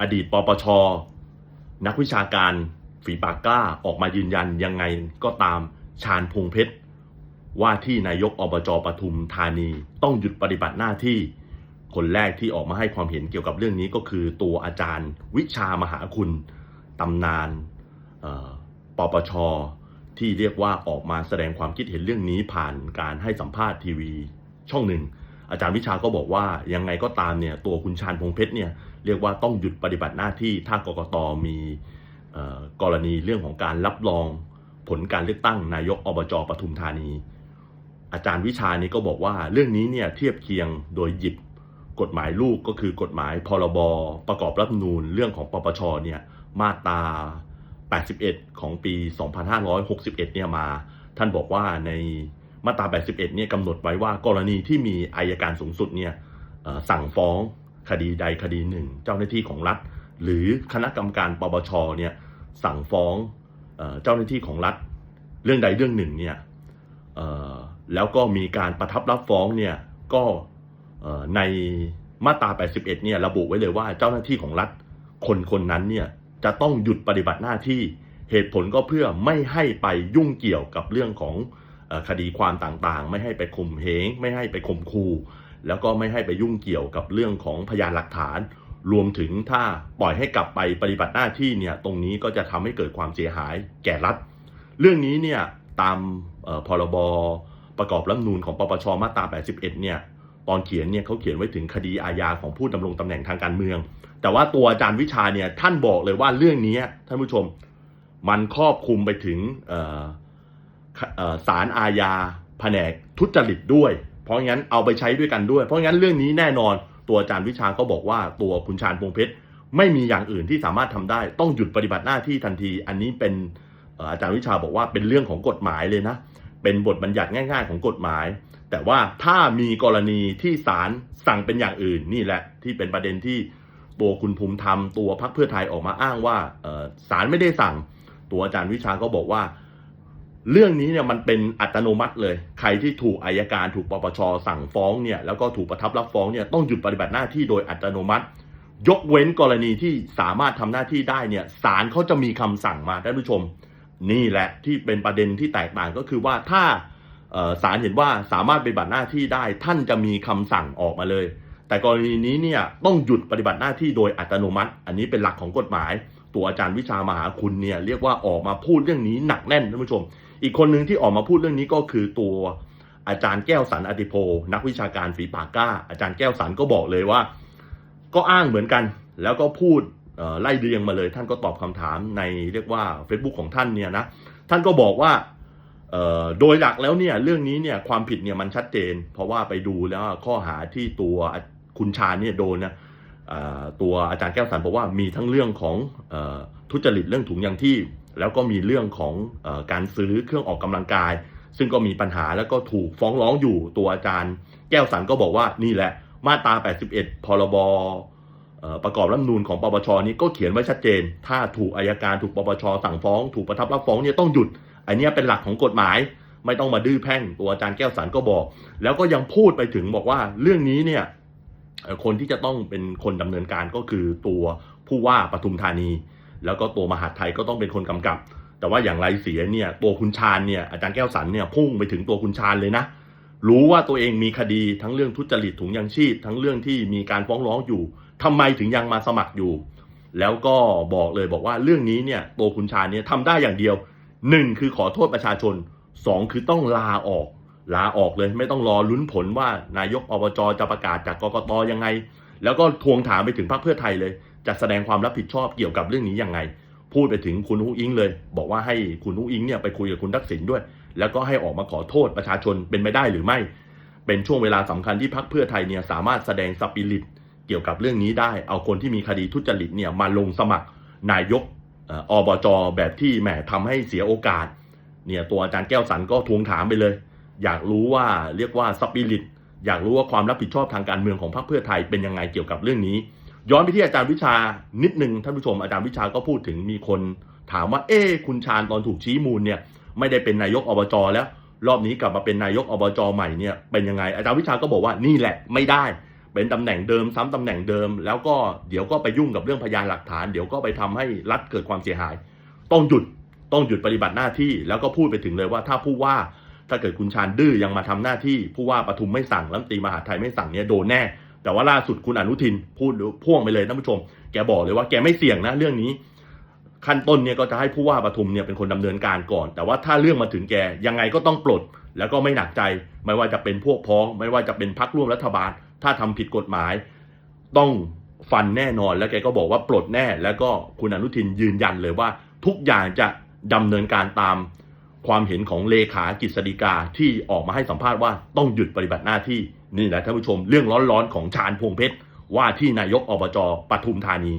อดีตปปช นักวิชาการฝีปากกล้าออกมายืนยันยังไงก็ตามชาญพงเพชร ว่าที่นายกอบจปทุมธานีต้องหยุดปฏิบัติหน้าที่ คนแรกที่ออกมาให้ความเห็นเกี่ยวกับเรื่องนี้ก็คือตัวอาจารย์วิชามหาคุณตำนานปปช ที่เรียกว่าออกมาแสดงความคิดเห็นเรื่องนี้ผ่านการให้สัมภาษณ์ทีวีช่องหนึ่ง อาจารย์วิชาก็บอกว่ายังไงก็ตามเนี่ยตัวคุณชาญพงเพชรเนี่ยเรียกว่าต้องหยุดปฏิบัติหน้าที่ถ้ากกตมีกรณีเรื่องของการรับรองผลการเลือกตั้งนายกอบจปทุมธานี อาจารย์วิชานี้ก็บอกว่าเรื่องนี้เนี่ยเทียบเคียงโดยหยิบกฎหมายลูกก็คือกฎหมายพรบประกอบรัฐนูญเรื่องของปปชเนี่ยมาตรา 81 ของปี 2561 เนี่ยมา ท่านบอกว่าใน มาตรา 81 เนี่ยกำหนดไว้ว่ากรณีที่มีอายการสูงสุดเนี่ยสั่งฟ้องคดีใดคดีหนึ่ง เจ้าหน้าที่ของรัฐ หรือคณะกรรมการปปชเนี่ยสั่งฟ้องเจ้าหน้าที่ของรัฐ เรื่องใดเรื่องหนึ่งเนี่ยแล้วก็มีการประทับรับฟ้องเนี่ยก็ในมาตรา 81 เนี่ยระบุไว้เลยว่าเจ้าหน้าที่ของรัฐคนคนนั้นเนี่ยจะต้องหยุดปฏิบัติหน้าที่เหตุผลก็เพื่อไม่ให้ไปยุ่งเกี่ยวกับเรื่องของ คดีความต่างๆ ไม่ให้ไปข่มเหงไม่ให้ไปข่มขู่แล้วก็ไม่ให้ไปยุ่งเกี่ยวกับเรื่องของพยานหลักฐาน รวมถึงถ้าปล่อยให้กลับไปปฏิบัติหน้าที่เนี่ยตรงนี้ก็จะทำให้เกิดความเสียหายแก่รัฐ เรื่องนี้เนี่ยตามพรบประกอบรัฐนูญของปปชมาตรา 81 เนี่ยตอนเขียนเนี่ยเขาเขียนไว้ถึงคดีอาญาของผู้ดำรงตำแหน่งทางการเมือง แต่ว่าตัวอาจารย์วิชาเนี่ยท่านบอกเลยว่าเรื่องนี้ท่านผู้ชมมันครอบคลุมไปถึงอ ศาลอาญาแผนกทุจริตด้วย เพราะงั้นเอาไปใช้ด้วยกันด้วย เพราะงั้นเรื่องนี้แน่นอนตัวอาจารย์วิชาก็บอกว่าตัวคุณชาญพงเพชรไม่มีอย่างอื่นที่สามารถทำได้ ต้องหยุดปฏิบัติหน้าที่ทันที อันนี้เป็นอาจารย์วิชาบอกว่าเป็นเรื่องของกฎหมายเลยนะ เป็นบทบัญญัติง่าย ๆ ของกฎหมาย แต่ว่าถ้ามีกรณีที่ศาลสั่งเป็นอย่างอื่นนี่แหละที่เป็นประเด็นที่ตัวคุณภูมิธรรมตัวพรรคเพื่อไทยออกมาอ้างว่าศาลไม่ได้สั่ง ตัวอาจารย์วิชาก็บอกว่า เรื่องนี้เนี่ยมันเป็นอัตโนมัติเลย ใครที่ถูกอายการถูกปปชสั่งฟ้องเนี่ยแล้วก็ถูกประทับรับฟ้องเนี่ยต้องหยุดปฏิบัติหน้าที่โดยอัตโนมัติ ยกเว้นกรณีที่สามารถทำหน้าที่ได้เนี่ยศาลเขาจะมีคำสั่งมาท่านผู้ชม นี่แหละที่เป็นประเด็นที่แตกต่างก็คือว่าถ้าศาลเห็นว่าสามารถปฏิบัติหน้าที่ได้ ท่านจะมีคำสั่งออกมาเลย แต่กรณีนี้เนี่ยต้องหยุดปฏิบัติหน้าที่โดยอัตโนมัติ อันนี้เป็นหลักของกฎหมาย ตัวอาจารย์วิชามหาคุณเนี่ยเรียกว่าออกมาพูดเรื่องนี้หนักแน่นท่านผู้ชม อีกคนหนึ่งที่ออกมาพูดเรื่องนี้ก็คือตัวอาจารย์แก้วสันอติโพ นักวิชาการฝีปากกล้า อาจารย์แก้วสันก็บอกเลยว่า ก็อ้างเหมือนกัน แล้วก็พูดไล่เรียงมาเลย ท่านก็ตอบคำถามในเรียกว่า Facebook ของท่านเนี่ยนะท่านก็บอกว่าโดยหลักแล้วเนี่ยเรื่องนี้เนี่ยความผิดเนี่ยมันชัดเจน เพราะว่าไปดูแล้วข้อหาที่ตัวคุณชาเนี่ยโดนนะตัวอาจารย์แก้วสันบอกว่ามีทั้งเรื่องของอทุจริตเรื่องถุงยางที่ แล้วก็มีเรื่องของอการซื้อเครื่องออกกำลังกาย ซึ่งก็มีปัญหาแล้วก็ถูกฟ้องร้องอยู่ตัวอาจารย์ แก้วสันก็บอกว่านี่แหละมาตรา 81 พรบประกอบรัฐนูญของปปชนี้ก็เขียนไว้ชัดเจน ถ้าถูกอายการถูกปปชสั่งฟ้อง ถูกประทับรับฟ้องเนี่ยต้องหยุด อันนี้เป็นหลักของกฎหมาย ไม่ต้องมาดื้อแพ่ง ตัวอาจารย์แก้วสันก็บอก แล้วก็ยังพูดไปถึงบอกว่าเรื่องนี้เนี่ยคนที่จะต้องเป็นคนดำเนินการก็คือตัวผู้ว่าปทุมธานี แล้วก็ตัวมหาดไทยก็ต้องเป็นคนกำกับ แต่ว่าอย่างไรเสียเนี่ยตัวคุณชาญเนี่ยอาจารย์แก้วสันเนี่ยพุ่งไปถึงตัวคุณชาญเลยนะ รู้ว่าตัวเองมีคดีทั้งเรื่องทุจริตถุงยางชีพ ทั้งเรื่องที่มีการฟ้องร้องอยู่ทำไมถึงยังมาสมัครอยู่ แล้วก็บอกเลยบอกว่าเรื่องนี้เนี่ยตัวคุณชาญเนี่ยทำได้อย่างเดียวหนึ่งคือขอโทษประชาชนสองคือต้องลาออกลาออกเลยไม่ต้องรอลุ้นผลว่านายกอบจจะประกาศจากกกตยังไง แล้วก็ทวงถามไปถึงพรรคเพื่อไทยเลย จะแสดงความรับผิดชอบเกี่ยวกับเรื่องนี้ยังไง พูดไปถึงคุณอุ้งอิงเลย บอกว่าให้คุณอุ้งอิงเนี่ยไปคุยกับคุณทักษิณด้วย แล้วก็ให้ออกมาขอโทษประชาชนเป็นไปได้หรือไม่ เป็นช่วงเวลาสำคัญที่พรรคเพื่อไทยเนี่ยสามารถแสดงสปิริตเกี่ยวกับเรื่องนี้ได้ เอาคนที่มีคดีทุจริตเนี่ยมาลงสมัครนายกอบจแบบที่แหมทำให้เสียโอกาสเนี่ยตัวอาจารย์แก้วสันก็ทวงถามไปเลย อยากรู้ว่าเรียกว่าสปิริตอยากรู้ว่าความรับผิดชอบทางการเมืองของพรรคเพื่อไทยเป็นยังไงเกี่ยวกับเรื่องนี้ ย้อนไปที่อาจารย์วิชานิดหนึ่งท่านผู้ชมอาจารย์วิชาก็พูดถึงมีคนถามว่า เอ๊คุณชาญตอนถูกชี้มูลเนี่ย ไม่ได้เป็นนายกอบจแล้ว รอบนี้กลับมาเป็นนายกอบจใหม่เนี่ยเป็นยังไง อาจารย์วิชาก็บอกว่านี่แหละไม่ได้ เป็นตำแหน่งเดิมซ้ำตำแหน่งเดิม แล้วก็เดี๋ยวก็ไปยุ่งกับเรื่องพยานหลักฐาน เดี๋ยวก็ไปทำให้รัฐเกิดความเสียหาย ต้องหยุดต้องหยุดปฏิบัติหน้าที่ แล้วก็พูดไปถึงเลยว่าถ้าผู้ว่าถ้าเกิดคุณชาญดื้อยังมาทำหน้าที่ ผู้ว่าปทุมไม่สั่งรัฐมนตรีมหาไทยไม่สั่งเนี่ยโดนแน่ แต่ว่าล่าสุดคุณอนุทินพูดพ่วงไปเลยท่านผู้ชม แกบอกเลยว่าแกไม่เสี่ยงนะเรื่องนี้ ขั้นต้นเนี่ยก็จะให้ผู้ว่าปทุมเนี่ยเป็นคนดำเนินการก่อน แต่ว่าถ้าเรื่องมาถึงแกยังไงก็ต้องปลด แล้วก็ไม่หนักใจ ไม่ว่าจะเป็นพวกพ้อง ไม่ว่าจะเป็นพักร่วมรัฐบาล ถ้าทำผิดกฎหมาย ต้องฟันแน่นอนแล้วแกก็บอกว่าปลดแน่ แล้วก็คุณอนุทินยืนยันเลยว่า ทุกอย่างจะดำเนินการตามความเห็นของเลขากฤษฎีกาที่ออกมาให้สัมภาษณ์ว่าต้องหยุดปฏิบัติหน้าที่ นี่แหละท่านผู้ชมเรื่องร้อนๆของชาญพวงเพชรว่าที่นายกอบจปทุมธานี